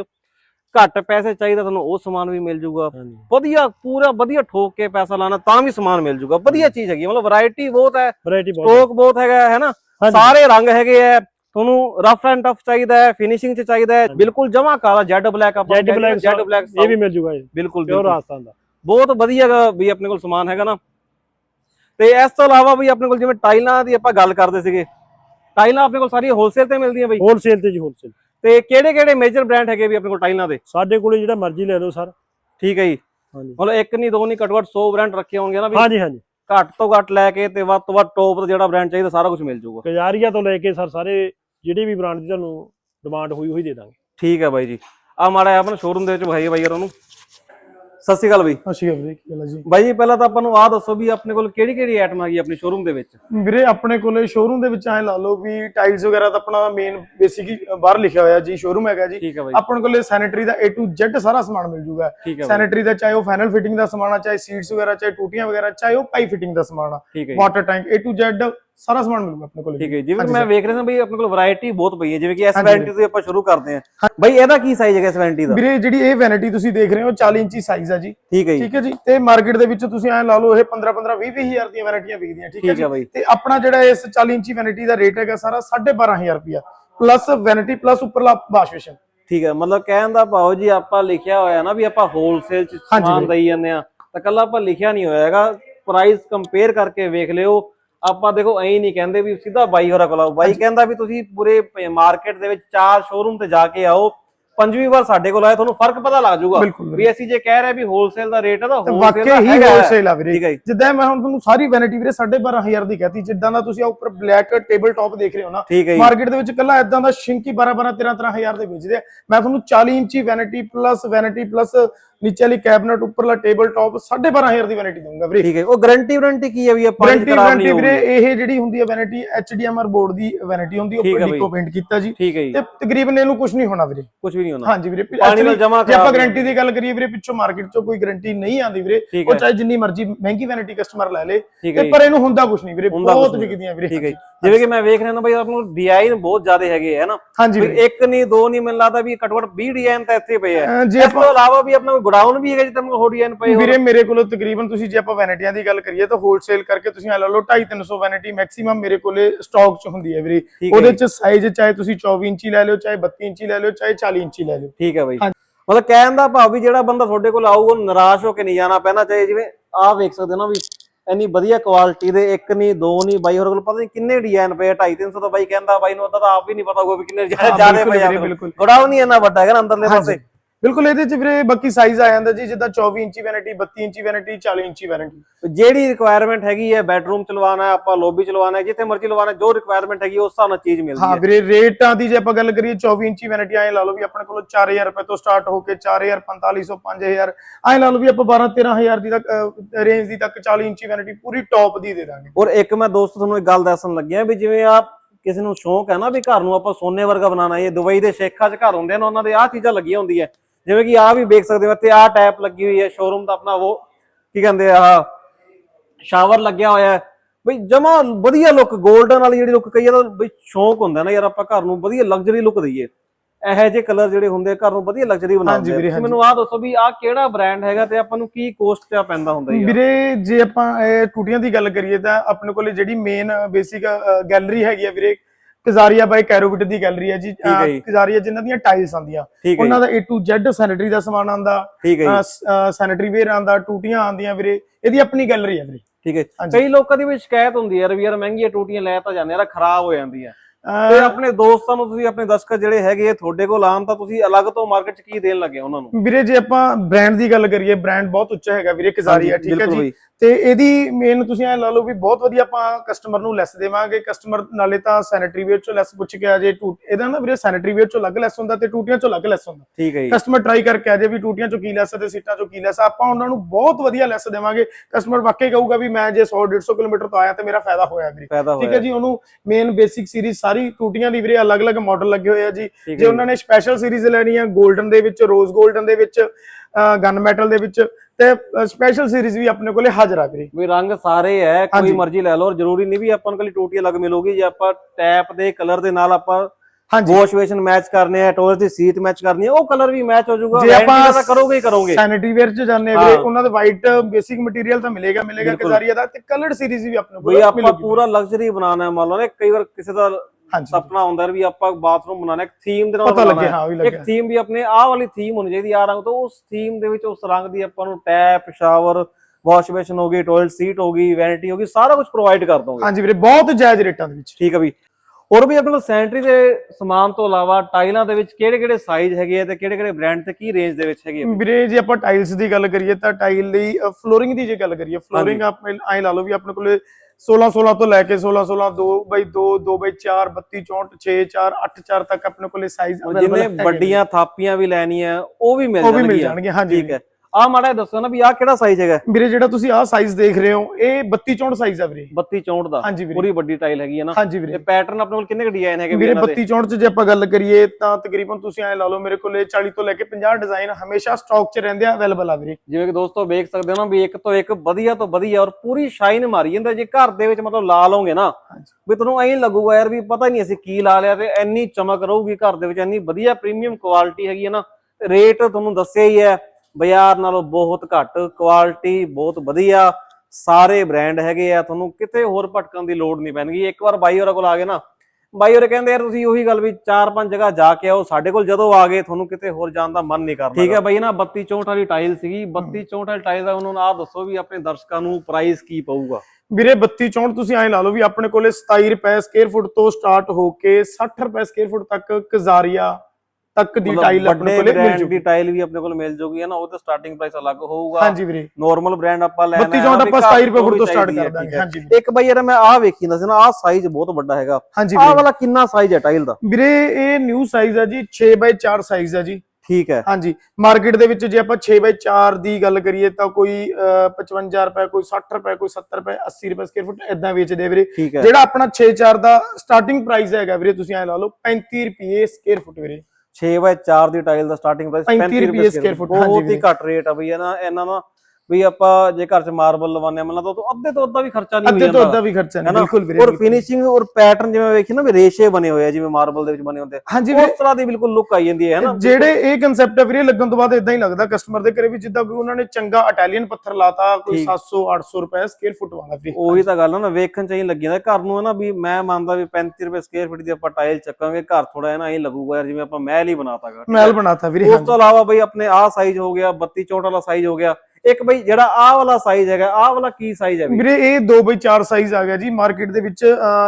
ਘੱਟ ਪੈਸੇ ਚਾਹੀਦਾ ਤੁਹਾਨੂੰ ਉਹ ਸਮਾਨ ਵੀ ਮਿਲ ਜੂਗਾ ਵਧੀਆ ਪੂਰਾ ਵਧੀਆ ਠੋਕ ਕੇ ਪੈਸਾ ਲਾਣਾ ਤਾਂ ਵੀ ਸਮਾਨ ਮਿਲ ਜੂਗਾ ਵਧੀਆ ਚੀਜ਼ ਹੈਗੀ ਮਤਲਬ ਵੈਰਾਈਟੀ ਬਹੁਤ ਹੈ ਸਟੋਕ ਬਹੁਤ ਹੈਗਾ ਹੈ ਨਾ। ਸਾਰੇ ਰੰਗ ਹੈਗੇ ਆ ਤੁਹਾਨੂੰ ਰਫ ਐਂਡ ਟਫ ਚਾਹੀਦਾ ਹੈ ਫਿਨਿਸ਼ਿੰਗ ਚ ਚਾਹੀਦਾ ਹੈ ਬਿਲਕੁਲ ਜਮਾ ਕਾਲਾ ਜੈਡ ਬਲੈਕ ਆਪਾਂ ਜੈਡ ਬਲੈਕ ਜੈਡ ਬਲੈਕ ਇਹ ਵੀ ਮਿਲ ਜੂਗਾ ਜੀ ਬਿਲਕੁਲ ਪਿਓਰ ਬਿਲਕੁਲ। ਰਾਜਸਥਾਨ ਦਾ। ਬਹੁਤ ਵਧੀਆ ਵੀ ਆਪਣੇ ਕੋਲ ਸਮਾਨ ਹੈਗਾ ਨਾ। ਤੇ ਇਸ ਤੋਂ ਇਲਾਵਾ ਵੀ ਆਪਣੇ ਕੋਲ ਜਿਵੇਂ ਟਾਈਲਾਂ ਦੀ ਆਪਾਂ ਗੱਲ ਕਰਦੇ ਸੀਗੇ ਟਾਈਲਾਂ ਆਪਣੇ ਕੋਲ ਸਾਰੀਆਂ ਹੋਲਸੇਲ ਤੇ ਮਿਲਦੀਆਂ ਬਈ। ਹੋਲਸੇਲ ਤੇ ਜੀ ਹੋਲਸੇਲ ਤੇ ਕਿਹੜੇ ਕਿਹੜੇ ਮੇਜਰ ਬ੍ਰਾਂਡ ਹੈਗੇ ਵੀ ਆਪਣੇ ਕੋਲ ਟਾਈਲਾਂ ਦੇ? ਸਾਡੇ ਕੋਲੇ ਜਿਹੜਾ ਮਰਜ਼ੀ ਲੈ ਲਓ ਸਰ। ਠੀਕ ਹੈ ਜੀ। ਹਾਂਜੀ। ਮਤਲਬ ਇੱਕ ਨਹੀਂ ਦੋ ਨਹੀਂ ਘੱਟੋ ਘੱਟ 100 ਬ੍ਰਾਂਡ ਰੱਖੇ ਹੋਣਗੇ ਨਾ ਵੀ। ਹਾਂਜੀ ਹਾਂਜੀ। ਘੱਟ ਤੋਂ ਘੱਟ ਲੈ ਕੇ ਤੇ ਵੱਧ ਤੋਂ ਵੱਧ ਟੌਪ ਦਾ ਜਿਹੜਾ ਬ੍ਰਾਂਡ ਚਾਹੀਦਾ ਸਾਰਾ ਕੁਝ ਮਿਲ ਜਾਊਗਾ। ਕਜਾਰੀਆ ਤੋਂ ਲੈ ਕੇ ਸਰ ਸਾਰੇ ਜਿਹੜੇ ਵੀ ਬ੍ਰਾਂਡ ਦੀ ਤੁਹਾਨੂੰ ਡਿਮਾਂਡ ਹੋਈ ਹੋਈ ਦੇ ਦਾਂਗੇ। ਠੀਕ ਹੈ ਬਾਈ ਜੀ। ਆ ਮਾੜਾ ਆਪਣਾ ਸ਼ੋਰੂਮ ਦੇ ਵਿੱਚ ਵਿਖਾਈਏ ਬਾਈ ਯਾਰ ਉਹਨੂੰ। ਸਤਿ ਸ਼੍ਰੀ ਅਕਾਲ ਬਾਈ। ਅੱਛੀ ਗੱਲ ਵੀਰੇ ਕੀ ਗੱਲ ਹੈ ਜੀ? ਬਾਈ ਜੀ ਪਹਿਲਾਂ ਤਾਂ ਆਪਾਂ ਨੂੰ ਆਹ ਦੱਸੋ ਵੀ ਆਪਣੇ ਕੋਲ ਕਿਹੜੀ ਕਿਹੜੀ ਆਈਟਮ ਹੈਗੀ ਆਪਣੀ ਸ਼ੋਰੂਮ ਦੇ ਵਿੱਚ? ਵੀਰੇ ਆਪਣੇ ਕੋਲੇ ਸ਼ੋਰੂਮ ਦੇ ਵਿੱਚ ਐ ਲਾ ਲਓ ਵੀ ਟਾਈਲਸ ਵਗੈਰਾ ਤਾਂ ਆਪਣਾ ਮੇਨ ਬੇਸਿਕ ਬਾਹਰ ਲਿਖਿਆ ਹੋਇਆ ਜੀ ਸ਼ੋਰੂਮ ਹੈਗਾ ਜੀ। ਠੀਕ ਹੈ ਬਾਈ। ਆਪਣੇ ਕੋਲੇ ਸੈਨੀਟਰੀ ਦਾ A to Z ਸਾਰਾ ਸਮਾਨ ਮਿਲ ਜੂਗਾ। ਠੀਕ ਹੈ ਬਾਈ। ਸੈਨੀਟਰੀ ਦਾ ਚਾਹੇ ਉਹ ਫਾਈਨਲ ਫਿਟਿੰਗ ਦਾ ਸਮਾਨ ਆ ਚਾਹੇ ਸੀਟਸ ਵਗੈਰਾ ਚਾਹੇ ਟੂਟੀਆਂ ਵਗੈਰਾ ਚਾਹੇ ਉਹ ਪਾਈ ਫਿਟਿੰਗ ਦਾ ਸਮਾਨ ਆ। ਠੀਕ ਹੈ ਜੀ। Water tank A to Z ਸਾਰਾ ਸਮਾਨ ਮਿਲੂਗਾ ਆਪਣੇ ਕੋਲੇ ਠੀਕ ਹੈ ਜਿਵੇਂ ਮੈਂ। ਵੇਖ ਰਿਹਾ ਸੀ ਬਈ ਆਪਣੇ ਕੋਲ ਵੈਰਾਈਟੀ ਬਹੁਤ ਪਈ ਹੈ ਜਿਵੇਂ ਕਿ ਹਾਂਜੀ S20 ਤੋਂ ਆਪਾਂ ਸ਼ੁਰੂ ਕਰਦੇ ਹਾਂ। ਬਈ ਇਹਦਾ ਕੀ ਸਾਈਜ਼ ਹੈਗਾ S20 ਦਾ? ਵੀਰੇ ਜਿਹੜੀ ਇਹ ਵੈਨਿਟੀ ਤੁਸੀਂ ਦੇਖ ਰਹੇ ਹੋ 40 ਇੰਚੀ ਸਾਈਜ਼ ਆ ਜੀ। ਠੀਕ ਹੈ ਜੀ। ਠੀਕ ਹੈ ਜੀ। ਤੇ ਮਾਰਕੀਟ ਦੇ ਵਿੱਚ ਤੁਸੀਂ ਐ ਲਾ ਲਓ ਇਹ 15 15 20 20 ਹਜ਼ਾਰ ਦੀਆਂ ਵੈਨਿਟੀਆਂ ਵਿਕਦੀਆਂ ਠੀਕ ਹੈ ਜੀ। ਹੈ ਤੇ ਆਪਣਾ ਜਿਹੜਾ ਇਸ 40 ਇੰਚੀ ਵੈਨਿਟੀ ਦਾ ਰੇਟ ਹੈਗਾ ਸਾਰਾ 12500 ਰੁਪਿਆ ਪਲੱਸ ਵੈਨਿਟੀ ਪਲੱਸ ਉੱਪਰਲਾ ਵਾਸ਼ਵੇਸ਼ਨ ਠੀਕ ਹੈ ਮਤਲਬ ਕਹਿਣ ਦਾ ਭਾਵ ਜੀ ਆਪਾਂ ਲਿਖਿਆ ਹੋਇਆ ਨਾ ਵੀ ਆਪਾਂ ਹੋਲਸੇਲ ਚ ਸਮਾਨ। ਦਈ ਜਾਂਦੇ ਆ ਤਾਂ ਕੱਲਾ ਆਪਾਂ ਲਿਖਿਆ ਨਹੀਂ ਹੋਇਆ ਹੈਗਾ। ਪ੍ਰਾਈਸ ਕੰਪੇਅਰ ਕਰਕੇ ਵੇਖ ਲਿਓ। ਆਪਾਂ ਦੇਖੋ ਐਂ ਨਹੀਂ ਕਹਿੰਦੇ ਵੀ ਸਿੱਧਾ ਬਾਈ ਹੋਰਾਂ ਕੋਲ ਆਓ। ਬਾਈ ਕਹਿੰਦਾ ਵੀ ਤੁਸੀਂ ਪੂਰੇ ਮਾਰਕੀਟ ਦੇ ਵਿੱਚ ਚਾਰ ਸ਼ੋਰੂਮ ਤੇ ਜਾ ਕੇ ਆਓ। ਪੰਜਵੀਂ ਵਾਰ ਸਾਡੇ ਕੋਲ ਆਏ ਤੁਹਾਨੂੰ ਫ਼ਰਕ ਪਤਾ ਲੱਗ ਜਾਊਗਾ। ਵੀ ਅਸੀਂ ਜੇ ਕਹਿ ਰਹੇ ਵੀ ਹੋਲਸੇਲ ਦਾ ਰੇਟ ਹੈ ਤਾਂ ਹੋਲਸੇਲ ਦਾ ਹੀ। ਹੋਲਸੇਲ ਆ ਵੀਰੇ। ਜਿੱਦਾਂ ਮੈਂ ਹੁਣ ਤੁਹਾਨੂੰ ਸਾਰੀ ਵੈਨਿਟੀ ਵੀਰੇ 12500 ਦੀ ਕਹਤੀ। ਜਿੱਦਾਂ ਦਾ ਤੁਸੀਂ ਆ ਉੱਪਰ ਬਲੈਕ ਟੇਬਲ ਟਾਪ ਦੇਖ ਰਹੇ ਹੋ ਨਾ ਮਾਰਕੀਟ ਦੇ ਵਿੱਚ ਕੱਲਾ ਇਦਾਂ ਦਾ ਸ਼ਿੰਕੀ 12 12 13 13000 ਦੇ ਵੇਚਦੇ ਆ। ਮੈਂ ਤੁਹਾਨੂੰ 40 ਇੰਚੀ ਵੈਨਿਟੀ ਪਲੱਸ ਵੈਨਿਟੀ ਪਲੱਸ ਨੀਚੇ ਵਾਲੀ ਕੈਬਨਟ ਉੱਪਰਲਾ ਟੇਬਲ ਟਾਪ 12500 ਦੀ ਵੈਨਿਟੀ ਦਊਂਗਾ ਵੀਰੇ। ਠੀਕ ਹੈ ਉਹ ਗਾਰੰਟੀ ਵਾਰੰਟੀ ਕੀ ਹੈ ਵੀ ਆਪਾਂ ਵਾਰੰਟੀ ਵਾਰੰਟੀ ਵੀਰੇ ਇਹ ਜਿਹੜੀ ਹੁੰਦੀ ਹੈ ਵੈਨਿਟੀ HDMR ਬੋਰਡ ਦੀ ਵੈਨਿਟੀ ਹੁੰਦੀ ਉੱਪਰ। ਨਿਕੋ ਪੇਂਟ ਕੀਤਾ ਜੀ। ਤੇ ਤਕਰੀਬਨ ਇਹਨੂੰ ਕੁਝ ਨਹੀਂ ਹੋਣਾ ਵੀਰੇ। ਕੁਝ ਵੀ ਨਹੀਂ ਹੋਣਾ। ਹਾਂਜੀ ਵੀਰੇ ਪਾਣੀ ਨਾਲ ਜਮਾ ਜੇ ਆਪਾਂ ਗਾਰੰਟੀ ਦੀ ਗੱਲ ਕਰੀਏ ਵੀਰੇ ਪਿੱਛੋਂ ਮਾਰਕੀਟ ਚੋਂ ਕੋਈ ਗਾਰੰਟੀ ਨਹੀਂ ਆਉਂਦੀ ਵੀਰੇ। ਉਹ ਚਾਹੇ ਜਿੰਨੀ ਮਰਜ਼ੀ ਮਹਿੰਗੀ ਵੈਨਿਟੀ ਕਸਟਮਰ ਲੈ ਲੇ ਤੇ ਪਰ ਇਹਨੂੰ ਹੁੰਦਾ ਕੁਝ ਨਹੀਂ ਵੀਰੇ ਬਹੁਤ। ਵਿਕਦੀਆਂ ਵੀਰੇ। ਠੀਕ ਹੈ ਜੀ। ਜਿਵੇਂ ਕਿ ਮੈਂ ਵੇਖ ਰਿਹਾ ਨਾ ਬਈ ਆਪ ਨੂੰ ਡਿਜ਼ਾਈਨ ਬਹੁਤ ਜ਼ਿਆਦਾ ਹੈਗੇ ਹੈ ਨਾ ਹਾਂਜੀ ਇੱਕ ਨਹੀਂ ਦੋ ਨਹੀਂ ਮੈਨੂੰ ਲੱਗਦਾ ਵੀ ਘੱਟੋ ਘੱਟ 20 ਡਿਜ਼ਾਈਨ ਤਾਂ ਇੱਥੇ ਪਏ ਆ। ਇਸ ਤੋਂ ਇਲਾਵਾ ਵੀ ਆਪਣਾ ਕੋਈ ਗੋਡਾਊਨ ਵੀ ਹੈਗਾ ਜਿੱਥੇ ਕੋਲ ਹੋਰ ਡਿਜ਼ਾਈਨ ਪਏ ਵੀਰੇ ਮੇਰੇ ਕੋਲ ਤਕਰੀਬਨ ਤੁਸੀਂ ਜੇ ਆਪਾਂ ਵੈਨਿਟੀਆਂ ਦੀ ਗੱਲ ਕਰੀਏ ਤਾਂ ਹੋਲਸੇਲ ਕਰਕੇ ਤੁਸੀਂ ਆ ਲਾ ਲਓ 250 300 ਵੈਨਿਟੀ ਮੈਕਸਿਮਮ ਮੇਰੇ ਕੋਲੇ ਸਟਾਕ 'ਚ ਹੁੰਦੀ ਹੈ ਵੀਰੇ। ਉਹਦੇ। 'ਚ ਸਾਈਜ਼ ਚਾਹੇ ਤੁਸੀਂ 24 ਇੰਚੀ ਲੈ ਲਿਓ ਚਾਹੇ 32 ਇੰਚੀ ਲੈ ਲਿਓ ਚਾਹੇ 40 ਇੰਚੀ ਲੈ ਲਿਓ। ਠੀਕ ਹੈ ਬਈ। ਮਤਲਬ ਕਹਿਣ ਦਾ ਭਾਵ ਵੀ ਜਿਹੜਾ ਬੰਦਾ ਤੁਹਾਡੇ ਕੋਲ ਆਊਗਾ ਨਿਰਾਸ਼ ਹੋ ਕੇ ਨਹੀਂ ਜਾਣਾ ਪੈਣਾ ਚਾਹੇ ਜਿਵੇਂ ਆਹ ਵੇਖ ਸਕਦੇ ਹੋ ਨਾ ਵੀ ਇੰਨੀ ਵਧੀਆ ਕੁਆਲਿਟੀ ਦੇ ਇੱਕ ਨਹੀਂ ਦੋ ਨਹੀਂ ਬਾਈ ਹੋਰ ਕੋਲ ਪਤਾ ਨਹੀਂ ਕਿੰਨੇ ਡਿਜ਼ਾਈਨ ਪਏ 250 300 ਤਾਂ ਬਾਈ ਕਹਿੰਦਾ ਬਾਈ ਨੂੰ ਅੱਧਾ ਤਾਂ ਆਪ ਵੀ ਨਹੀਂ ਪਤਾ ਹੋਊਗਾ ਵੀ ਕਿੰਨੇ ਹਾਂ, ਜ਼ਿਆਦਾ ਪਏ ਆ ਬਿਲਕੁਲ। ਗੋਡਾਊਨ ਨਹੀਂ ਇੰਨਾ ਵੱਡਾ ਹੈਗਾ ਨਾ ਅੰਦਰਲੇ ਪਾਸੇ। ਬਿਲਕੁਲ ਇਹਦੇ 'ਚ ਵੀਰੇ ਬਾਕੀ ਸਾਈਜ਼ ਆ ਜਾਂਦਾ ਜੀ ਜਿੱਦਾਂ 24 ਇੰਚੀ ਵੈਨਿਟੀ 32 ਇੰਚੀ ਵੈਨਿਟੀ 40 ਇੰਚੀ ਵੈਨਿਟੀ ਜਿਹੜੀ ਰਿਕੁਆਇਰਮੈਂਟ ਹੈਗੀ ਹੈ ਬੈਡਰੂਮ ਚਲਵਾਣਾ ਹੈ ਆਪਾਂ ਲੌਬੀ ਚਲਵਾਣਾ ਹੈ ਜਿੱਥੇ ਮਰਜ਼ੀ ਲਵਾਣਾ ਹੈ, ਜੋ ਰਿਕੁਆਇਰਮੈਂਟ ਹੈਗੀ ਉਸ ਹਿਸਾਬ ਨਾਲ ਚੀਜ਼ ਮਿਲਦੀ ਹਾਂ ਹੈ। ਵੀਰੇ ਰੇਟਾਂ ਦੀ ਜੇ ਆਪਾਂ ਗੱਲ ਕਰੀਏ 24 ਇੰਚੀ ਵੈਨਿਟੀ ਐ ਲਾ ਲਓ ਵੀ ਆਪਣੇ ਕੋਲ 4000 ਰੁਪਏ ਤੋਂ ਸਟਾਰਟ ਹੋ ਕੇ 4000 4500 5000 ਐ ਲਾ ਲਓ ਵੀ ਆਪਾਂ 12 13000 ਦੀ ਤੱਕ ਰੇਂਜ ਦੀ ਤੱਕ 40 ਇੰਚੀ ਵੈਨਿਟੀ ਪੂਰੀ ਟੌਪ ਦੀ ਦੇ ਦਾਂਗੇ। ਔਰ ਇੱਕ ਮੈਂ ਦੋਸਤ ਤੁਹਾਨੂੰ ਇੱਕ ਗੱਲ ਦੱਸਣ ਲੱਗਿਆ ਵੀ ਜਿਵੇਂ ਆ ਕਿਸੇ ਨੂੰ ਸ਼ੌਂਕ ਹੈ ਨਾ ਵੀ ਘਰ ਨੂੰ ਆਪਾਂ ਸੋਨੇ ਵਰਗਾ ਬਣਾਉਣਾ ਇਹ ਦੁਬਈ ਦੇ ਸ਼ੇਖਾਂ 'ਚ ਘਰ ਹੁੰਦੇ ਨੇ ਉਹਨਾਂ ਦੇ ਆਹ ਚੀਜ਼ਾਂ ਲੱਗੀਆਂ ਹੁੰਦੀਆਂ। ਜਿਵੇਂ ਕਿ ਆਹ ਵੀ ਵੇਖ ਸਕਦੇ ਹੋ ਇੱਥੇ ਆਹ ਟੈਪ ਲੱਗੀ ਹੋਈ ਹੈ ਸ਼ੋਰੂਮ ਦਾ ਆਪਣਾ ਉਹ ਕੀ ਕਹਿੰਦੇ ਆ ਸ਼ਾਵਰ ਲੱਗਿਆ ਹੋਇਆ ਹੈ। ਬਈ ਜਮਾ ਵਧੀਆ ਲੁੱਕ 골ਡਨ ਵਾਲੀ ਜਿਹੜੀ ਲੁੱਕ ਕਈ ਤਾਂ ਬਈ ਸ਼ੌਂਕ ਹੁੰਦਾ ਨਾ ਯਾਰ ਆਪਾਂ ਘਰ ਨੂੰ ਵਧੀਆ ਲਗਜ਼ਰੀ ਲੁੱਕ ਦਈਏ। ਇਹੋ ਜਿਹੇ ਕਲਰ ਜਿਹੜੇ ਹੁੰਦੇ ਆ, ਘਰ ਨੂੰ ਵਧੀਆ ਲਗਜ਼ਰੀ ਬਣਾਉਂਦੇ ਆ। ਮੈਨੂੰ ਆਹ ਦੱਸੋ ਵੀ ਆਹ ਕਿਹੜਾ ਬ੍ਰਾਂਡ ਹੈਗਾ ਤੇ ਆਪਾਂ ਨੂੰ ਕੀ ਕੋਸਟ ਤੇ ਪੈਂਦਾ ਹੁੰਦਾ ਯਾਰ? ਵੀਰੇ ਜੇ ਆਪਾਂ ਇਹ ਟੂਟੀਆਂ ਦੀ ਗੱਲ ਕਰੀਏ ਤਾਂ ਆਪਣੇ ਕੋਲੇ ਜਿਹੜੀ ਮੇਨ ਬੇਸਿਕ ਗੈਲਰੀ ਹੈਗੀ ਆ ਵੀਰੇ ਕਜ਼ਾਰੀਆ ਬਾਈ ਕੈਰੋਵਿਟ ਦੀ ਗੈਲਰੀ ਹੈ ਜੀ ਹੈ। ਕਜ਼ਾਰੀਆ ਜਿਨ੍ਹਾਂ ਦੀਆਂ ਟਾਈਲਸ ਹੈ ਉਹਨਾਂ ਦਾ A to Z ਸੈਨੇਟਰੀ ਦਾ ਸਮਾਨ ਆਂਦਾ ਹੈ ਸੈਨੇਟਰੀ ਵੇਅਰ ਆਂਦਾ ਟੂਟੀਆਂ ਆਂਦੀਆਂ ਵੀਰੇ। ਇਹਦੀ ਆਪਣੀ ਗੈਲਰੀ ਹੈ ਵੀਰੇ। ਠੀਕ ਹੈ। ਕਈ ਲੋਕਾਂ ਦੀ ਵੀ ਸ਼ਿਕਾਇਤ ਹੁੰਦੀ ਹੈ ਯਾਰ ਵੀ ਯਾਰ ਮਹਿੰਗੀਆਂ ਟੂਟੀਆਂ ਲੈ ਤਾਂ ਜਾਂਦੇ ਯਾਰ ਖਰਾਬ ਹੋ ਜਾਂਦੀਆਂ ਅਹ, ਤੇ ਆਪਣੇ ਦੋਸਤਾਂ ਨੂੰ ਤੁਸੀਂ ਆਪਣੇ ਦਰਸ਼ਕ ਜਿਹੜੇ ਹੈਗੇ ਆ, ਤੁਹਾਡੇ ਕੋਲ ਆਉਣ ਤਾਂ ਤੁਸੀਂ ਅਲੱਗ ਤੋਂ ਮਾਰਕੀਟ 'ਚ ਕੀ ਦੇਣ ਲੱਗੇ ਉਹਨਾਂ ਨੂੰ? ਵੀਰੇ ਜੇ ਆਪਾਂ ਬ੍ਰਾਂਡ ਦੀ ਗੱਲ ਕਰੀਏ ਬ੍ਰਾਂਡ ਬਹੁਤ ਉੱਚਾ ਹੈਗਾ ਵੀਰੇ ਕਜ਼ਾਰੀਆ ਠੀਕ ਹੈ ਜੀ? ਤੇ ਇਹਦੀ ਮੇਨ ਤੁਸੀਂ ਐ ਲਾ ਲਓ ਵੀ ਬਹੁਤ ਵਧੀਆ ਆਪਾਂ ਕਸਟਮਰ ਨੂੰ ਲੈਸ ਦੇਵਾਂਗੇ। ਕਸਟਮਰ ਨਾਲੇ ਤਾਂ ਸੈਨੇਟਰੀ ਵੇਅਰ ਚੋਂ ਲੈਸ ਪੁੱਛ ਕੇ ਆ ਜੇ ਟੂ ਇਹਦਾ ਨਾ ਵੀਰੇ ਸੈਨੇਟਰੀ ਵੇਅਰ ਚੋਂ ਅਲੱਗ ਲੈਸ ਹੁੰਦਾ ਤੇ ਟੂਟੀਆਂ ਚੋਂ ਅਲੱਗ ਲੈਸ ਹੁੰਦਾ। ਠੀਕ ਹੈ ਜੀ। ਕਸਟਮਰ ਟਰਾਈ ਕਰਕੇ ਆ ਜੇ ਵੀ ਟੂਟੀਆਂ ਚੋਂ ਕੀ ਲੈਸ ਤੇ ਸੀਟਾਂ ਚੋਂ ਕੀ ਲੈਸ ਆਪਾਂ ਉਹਨਾਂ ਨੂੰ ਬਹੁਤ ਵਧੀਆ ਲੈਸ ਦੇਵਾਂਗੇ। ਕਸਟਮਰ ਵਾਕਈ ਕਹੂਗਾ ਵੀ ਮੈਂ ਜੇ 100 150 ਕਿਲੋਮੀਟਰ ਤੋਂ ਆਇਆ ਤੇ ਮੇਰਾ ਫਾਇਦਾ ਹੋਇਆ ਵੀਰੇ। ਠੀਕ ਹੈ ਜੀ ਉਹਨੂੰ ਮੇਨ ਬੇਸਿਕ ਸੀਰੀਜ਼ ਸਾਰੀ ਟੂਟੀਆਂ ਦੀ ਵੀਰੇ ਅਲੱਗ-ਅਲੱਗ ਮਾਡਲ ਲੱਗੇ ਹੋਏ ਆ ਜੀ ਜੇ ਉਹਨਾਂ ਨੇ ਸਪੈਸ਼ਲ ਸੀਰੀਜ਼ ਲੈਣੀ ਆ 골ਡਨ ਦੇ ਵਿੱਚ ਰੋਜ਼ 골ਡਨ ਦੇ ਵਿੱਚ ਗਨ ਮੈਟਲ ਦੇ ਵਿੱਚ ਤੇ ਸਪੈਸ਼ਲ ਸੀਰੀਜ਼ ਵੀ ਆਪਣੇ ਕੋਲੇ ਹਾਜ਼ਰ ਆ ਵੀਰੇ ਵੀ ਰੰਗ ਸਾਰੇ ਹੈ ਕੋਈ। ਮਰਜ਼ੀ ਲੈ ਲਓ ਔਰ ਜ਼ਰੂਰੀ ਨਹੀਂ ਵੀ ਆਪਾਂ ਨੂੰ ਕੱਲੀ ਟੂਟੀ ਅਲੱਗ ਮਿਲੂਗੀ ਜੇ ਆਪਾਂ ਟੈਪ ਦੇ ਕਲਰ ਦੇ ਨਾਲ ਆਪਾਂ ਹਾਂਜੀ ਵਾਸ਼ ਬੇਸਿਨ ਮੈਚ ਕਰਨੇ ਆ ਟੋਇਲਟ ਦੀ ਸੀਟ ਮੈਚ ਕਰਨੀ ਹੈ ਉਹ ਕਲਰ ਵੀ ਮੈਚ ਹੋ ਜਾਊਗਾ ਜੇ ਆਪਾਂ ਕਰੋਗੇ ਹੀ ਕਰੋਗੇ ਸੈਨੇਟਰੀ ਵੇਅਰ ਚ ਜਾਂਦੇ ਆ ਵੀਰੇ। ਉਹਨਾਂ ਦਾ ਵਾਈਟ ਬੇਸਿਕ ਮਟੀਰੀਅਲ ਤਾਂ ਮਿਲੇਗਾ ਮਿਲੇਗਾ। ਕਜ਼ਾਰੀਆ ਦਾ ਤੇ ਕਲਰਡ ਸੀਰੀਜ਼ ਵੀ ਆਪਣੇ ਕੋਲ ਆਪਾਂ ਪੂਰਾ ਲਗਜ਼ਰੀ ਬਣਾਉਣਾ ਹੈ ਮੰਨ ਲਓ ਨਾ ਕਈ ਵਾਰ ਕਿਸੇ ਦਾ ਸੁਪਨਾ ਹੁੰਦਾ ਵੀ ਆਪਾਂ ਬਾਥਰੂਮ ਬਣਾਉਣਾ ਇੱਕ ਥੀਮ ਦੇ ਨਾਲ ਪਤਾ ਹੈ। ਇੱਕ ਥੀਮ ਵੀ ਆਪਣੇ ਆਹ ਵਾਲੀ ਥੀਮ ਹੋਣੀ ਚਾਹੀਦੀ ਆ ਰੰਗ ਤੋਂ ਉਸ ਥੀਮ ਦੇ ਵਿੱਚ ਉਸ ਰੰਗ ਦੀ ਆਪਾਂ ਨੂੰ ਟੈਪ ਸ਼ਾਵਰ ਵਾਸ਼ ਬੇਸਿਨ ਹੋ ਗਈ ਟੋਇਲਟ ਸੀਟ ਹੋ ਗਈ ਵੈਨਿਟੀ ਹੋ ਗਈ ਸਾਰਾ ਕੁਝ ਪ੍ਰੋਵਾਈਡ ਕਰ ਦੋਗੇ। ਹਾਂਜੀ ਵੀਰੇ ਬਹੁਤ ਜਾਇਜ਼ ਰੇਟਾਂ ਦੇ ਵਿੱਚ। ਠੀਕ ਹੈ ਵੀ। ਹੋਰ ਵੀ ਆਪਣੇ ਕੋਲ ਸੈਨਟਰੀ ਦੇ ਸਮਾਨ ਤੋਂ ਇਲਾਵਾ ਟਾਈਲਾਂ ਦੇ ਵਿੱਚ ਕਿਹੜੇ ਕਿਹੜੇ ਸਾਈਜ਼ ਹੈਗੇ ਆ ਤੇ ਕਿਹੜੇ ਕਿਹੜੇ ਬ੍ਰਾਂਡ ਤੇ ਕੀ ਰੇਂਜ ਦੇ ਵਿੱਚ ਹੈਗੇ ਆ? ਵੀਰੇ ਜੇ ਆਪਾਂ ਟਾਈਲਸ ਦੀ ਗੱਲ ਕਰੀਏ ਤਾਂ ਟਾਈਲ ਲਈ ਫਲੋਰਿੰਗ ਦੀ ਜੇ ਗੱਲ ਕਰੀਏ ਫਲੋਰਿੰਗ ਆਪਣੇ ਐ ਲਾ ਲਓ ਵੀ ਆਪਣੇ ਕੋਲੇ 16 16 ਤੋਂ ਲੈ ਕੇ 16 16 2 ਬਾਈ 2 2 ਬਾਈ 4 32 64 6 4 8 4 ਤੱਕ ਆਪਣੇ ਕੋਲੇ ਸਾਈਜ਼ ਜਿਹਨੇ ਵੱਡੀਆਂ ਥਾਪੀਆਂ ਵੀ ਲੈਣੀਆਂ ਉਹ ਵੀ ਮਿਲ ਜਾਣਗੀਆਂ। ਠੀਕ ਹੈ। ਆਹ ਮਾੜਾ ਦੱਸੋ ਨਾ ਵੀ ਆਹ ਕਿਹੜਾ ਸਾਈਜ਼ ਹੈਗਾ? ਵੀਰੇ ਜਿਹੜਾ ਤੁਸੀਂ ਆਹ ਸਾਈਜ਼ ਦੇਖ ਰਹੇ ਹੋ ਇਹ 32 64 ਸਾਈਜ਼ ਆ ਵੀਰੇ। 32 64 ਦਾ? ਹਾਂਜੀ ਵੀਰੇ। ਪੂਰੀ ਵੱਡੀ ਟਾਈਲ ਹੈਗੀ ਹੈ ਨਾ? ਹਾਂਜੀ ਤੇ ਵੀਰੇ ਪੈਟਰਨ ਆਪਣੇ ਕੋਲ ਕਿੰਨੇ ਕੁ ਡਿਜ਼ਾਈਨ ਹੈਗੇ ਵੀਰੇ ਇਹਨਾਂ ਦੇ? 32 64 ਚ ਜੇ ਆਪਾਂ ਗੱਲ ਕਰੀਏ ਤਾਂ ਤਕਰੀਬਨ ਤੁਸੀਂ ਐ ਲਾ ਲਓ ਮੇਰੇ ਕੋਲੇ 40 ਤੋਂ ਲੈ ਕੇ 50 ਡਿਜ਼ਾਈਨ ਹਮੇਸ਼ਾ ਸਟਾਕ 'ਚ ਰਹਿੰਦੇ ਆ ਅਵੇਲੇਬਲ ਆ ਵੀਰੇ। ਜਿਵੇਂ ਕਿ ਦੋਸਤੋ ਵੇਖ ਸਕਦੇ ਹੋ ਨਾ ਵੀ ਇੱਕ ਤੋਂ ਇੱਕ ਵਧੀਆ ਤੋਂ ਵਧੀਆ ਔਰ ਪੂਰੀ ਸ਼ਾਈਨ ਮਾਰੀ ਜਾਂਦਾ। ਜੇ ਘਰ ਦੇ ਵਿੱਚ ਮਤਲਬ ਲਾ ਲਓਗੇ ਨਾ ਹਾਂਜੀ। ਵੀ ਤੁਹਾਨੂੰ ਐਂ ਲੱਗੂਗਾ ਯਾਰ ਵੀ ਪਤਾ ਨਹੀਂ ਅਸੀਂ ਕੀ ਲਾ ਲਿਆ ਤੇ ਇੰਨੀ ਚਮਕ ਰਹੂਗੀ ਘਰ ਦੇ ਵਿੱਚ ਇੰਨੀ ਵਧੀਆ ਪ੍ਰੀਮੀਅਮ ਕੁਆਲਿਟੀ ਹੈਗੀ ਹੈ ਨਾ। ਰੇਟ ਤੁਹਾਨੂੰ ਦੱਸਿਆ ਹੀ ਹੈ। ਬਾਜ਼ਾਰ ਨਾਲੋਂ ਬਹੁਤ ਘੱਟ ਕੁਆਲਿਟੀ ਬਹੁਤ ਵਧੀਆ ਸਾਰੇ ਬ੍ਰਾਂਡ ਹੈਗੇ ਆ ਤੁਹਾਨੂੰ ਕਿਤੇ ਹੋਰ ਭਟਕਣ ਦੀ ਲੋੜ ਨਹੀਂ ਪੈਣਗੀ। ਇੱਕ ਵਾਰ ਬਾਈ ਹੋਰਾਂ ਕੋਲ ਆ ਗਏ ਨਾ ਬਾਈ ਹੋਰੇ ਕਹਿੰਦੇ ਯਾਰ ਤੁਸੀਂ ਉਹੀ ਗੱਲ ਵੀ ਚਾਰ ਪੰਜ ਜਗ੍ਹਾ ਜਾ ਕੇ ਆਓ ਸਾਡੇ ਕੋਲ ਜਦੋਂ ਆ ਗਏ ਤੁਹਾਨੂੰ ਕਿਤੇ ਹੋਰ ਜਾਣ ਦਾ ਮਨ ਨਹੀਂ ਕਰਦਾ ਠੀਕ ਹੈ ਬਾਈ ਨਾ 32 64 ਵਾਲੀ ਟਾਈਲ ਸੀਗੀ 32 64 ਵਾਲੀ ਟਾਈਲ ਦਾ ਉਹਨਾਂ ਨੂੰ ਆਹ ਦੱਸੋ ਵੀ ਆਪਣੇ ਦਰਸ਼ਕਾਂ ਨੂੰ ਪ੍ਰਾਈਸ ਕੀ ਪਊਗਾ। ਵੀਰੇ 32 64 ਤੁਸੀਂ ਐ ਲਾ ਲਓ ਵੀ ਆਪਣੇ ਕੋਲੇ 27 ਰੁਪਏ ਸਕੁਅਰ ਫੁੱਟ ਤੋਂ ਸਟਾਰਟ ਹੋ ਕੇ 60 ਰੁਪਏ ਸਕੁਅਰ ਫੁੱਟ ਤੱਕ ਕਜ਼ਾਰੀਆ ਤੱਕ ਦੀ ਟਾਈਲ ਆਪਣੇ ਕੋਲੇ ਮਿਲ ਜੂਗੀ। ਦੀ ਟਾਈਲ ਵੀ ਆਪਣੇ ਕੋਲ ਮਿਲ ਜੂਗੀ ਹੈ ਨਾ? ਉਹਦਾ ਸਟਾਰਟਿੰਗ ਪ੍ਰਾਈਸ ਅਲੱਗ ਹੋਊਗਾ। ਹਾਂਜੀ ਵੀਰੇ। ਨਾਰਮਲ ਬ੍ਰਾਂਡ ਆਪਾਂ ਲੈਣਾ 32 64 ਆਪਾਂ 27 ਰੁਪਏ ਫੁੱਟ ਤੋਂ ਸਟਾਰਟ ਕਰ ਦਾਂਗੇ ਹਾਂਜੀ ਇੱਕ ਬਾਈ ਯਾਰ ਮੈਂ ਆਹ ਵੇਖੀ ਨਾ ਸੀ ਨਾ ਆਹ ਸਾਈਜ਼ ਬਹੁਤ ਵੱਡਾ ਹੈਗਾ। ਆਹ ਵਾਲਾ ਕਿੰਨਾ ਸਾਈਜ਼ ਹੈ ਟਾਈਲ ਦਾ? ਵੀਰੇ ਇਹ ਨਿਊ ਸਾਈਜ਼ ਆ ਜੀ 6 ਬਾਈ 4 ਸਾਈਜ਼ ਆ ਜੀ। ਠੀਕ ਹੈ। ਹਾਂਜੀ ਮਾਰਕੀਟ ਦੇ ਵਿੱਚ ਜੇ ਆਪਾਂ 6 ਬਾਈ 4 ਦੀ ਗੱਲ ਕਰੀਏ ਤਾਂ ਕੋਈ ਅਹ, 55 ਰੁਪਏ ਕੋਈ 60 ਰੁਪਏ ਕੋਈ 70 ਰੁਪਏ 80 ਰੁਪਏ ਸਕੁਅਰ ਫੁੱਟ ਇਦਾਂ ਵੇਚਦੇ ਵੀਰੇ। ਹੈ। ਜਿਹੜਾ ਆਪਣਾ 6 4 ਦਾ ਸਟਾਰਟਿੰਗ ਪ੍ਰਾਈਸ ਹੈਗਾ ਵੀਰੇ ਤੁਸੀਂ ਐ ਲਾ ਲਓ 35 ਰੁਪਏ ਸਕੁਅਰ ਫੁੱਟ ਵੀਰੇ। 6x4 ਦੀ ਟਾਈਲ ਦਾ ਸਟਾਰਟਿੰਗ ਪ੍ਰਾਈਸ 35 35 ਰੁਪਏ ਸਕੁਅਰ ਫੁੱਟ ਬਹੁਤ ਹੀ ਘੱਟ ਰੇਟ ਆ ਬਈ ਇਹਨਾਂ ਇਹਨਾਂ ਦਾ ਵੀ ਆਪਾਂ ਜੇ ਘਰ ਚ ਮਾਰਬਲ ਲਵਾਉਂਦੇ ਆ ਮਤਲਬ ਤਾਂ ਅੱਧੇ ਤੋਂ ਅੱਧਾ ਵੀ ਖਰਚਾ ਨਹੀਂ ਹੋ ਅੱਧੇ ਤੋਂ ਅੱਧਾ ਵੀ ਖਰਚਾ ਨਹੀਂ? ਬਿਲਕੁਲ ਵੀਰੇ ਔਰ। ਫਿਨਿਸ਼ਿੰਗ ਔਰ ਪੈਟਰਨ ਜਿਵੇਂ ਵੇਖੀ ਨਾ ਵੀ ਰੇਸ਼ੇ ਬਣੇ ਹੋਏ ਆ ਜਿਵੇਂ ਮਾਰਬਲ ਦੇ ਵਿੱਚ ਬਣੇ ਹੁੰਦੇ ਆ। ਹਾਂਜੀ ਉਸ ਤਰ੍ਹਾਂ ਦੀ ਬਿਲਕੁਲ ਲੁੱਕ ਆਈ ਜਾਂਦੀ ਹੈ ਹਨਾ ਜਿਹੜੇ ਇਹ ਕਨਸੈਪਟ ਹੈ ਵੀਰੇ ਲੱਗਣ ਤੋਂ ਬਾਅਦ ਇਦਾਂ ਹੀ ਲੱਗਦਾ ਕਸਟਮਰ ਦੇ ਘਰੇ ਵੀ ਜਿੱਦਾਂ ਕੋਈ ਉਹਨਾਂ ਨੇ ਚੰਗਾ ਇਟਾਲੀਅਨ ਪੱਥਰ ਲਾਤਾ ਕੋਈ ਠੀਕ। 700 800 ਰੁਪਏ ਸਕੁਅਰ ਫੁੱਟ ਵਾਲਾ ਵੀਰੇ ਉਹੀ ਤਾਂ ਗੱਲ ਆ ਨਾ ਵੇਖਣ ਚ ਹੀ ਲੱਗੀ ਜਾਂਦਾ ਘਰ ਨੂੰ ਹੈ ਨਾ ਵੀ ਮੈਂ ਮੰਨਦਾ ਵੀ 35 ਰੁਪਏ ਸਕੁਅਰ ਫੁੱਟ ਦੀ ਆਪਾਂ ਟਾਈਲ ਚੱਕਾਂਗੇ ਘਰ ਥੋੜਾ ਹੈ ਨਾ ਇਹ ਲੱਗੂਗਾ ਯਾਰ ਜਿਵੇਂ ਆਪਾਂ ਮਹਿਲ ਹੀ ਬਣਾਤਾਗਾ ਮਹਿਲ ਬਣਾਤਾ ਵੀਰੇ ਉਸ ਤੋਂ ਇਲਾਵਾ ਬਈ ਆਪਣੇ ਆਹ ਸਾਈਜ਼ ਹੋ ਗਿਆ 32 64 ਵਾਲਾ ਸਾਈਜ਼ ਹੋ ਗਿਆ ਇੱਕ ਬਈ ਜਿਹੜਾ ਆਹ ਵਾਲਾ ਸਾਈਜ਼ ਹੈਗਾ ਆਹ ਵਾਲਾ ਕੀ ਸਾਈਜ਼ ਹੈ ਬਈ? ਵੀਰੇ ਇਹ 2x4 ਸਾਈਜ਼ ਆ ਗਿਆ ਜੀ ਮਾਰਕੀਟ ਦੇ ਵਿੱਚ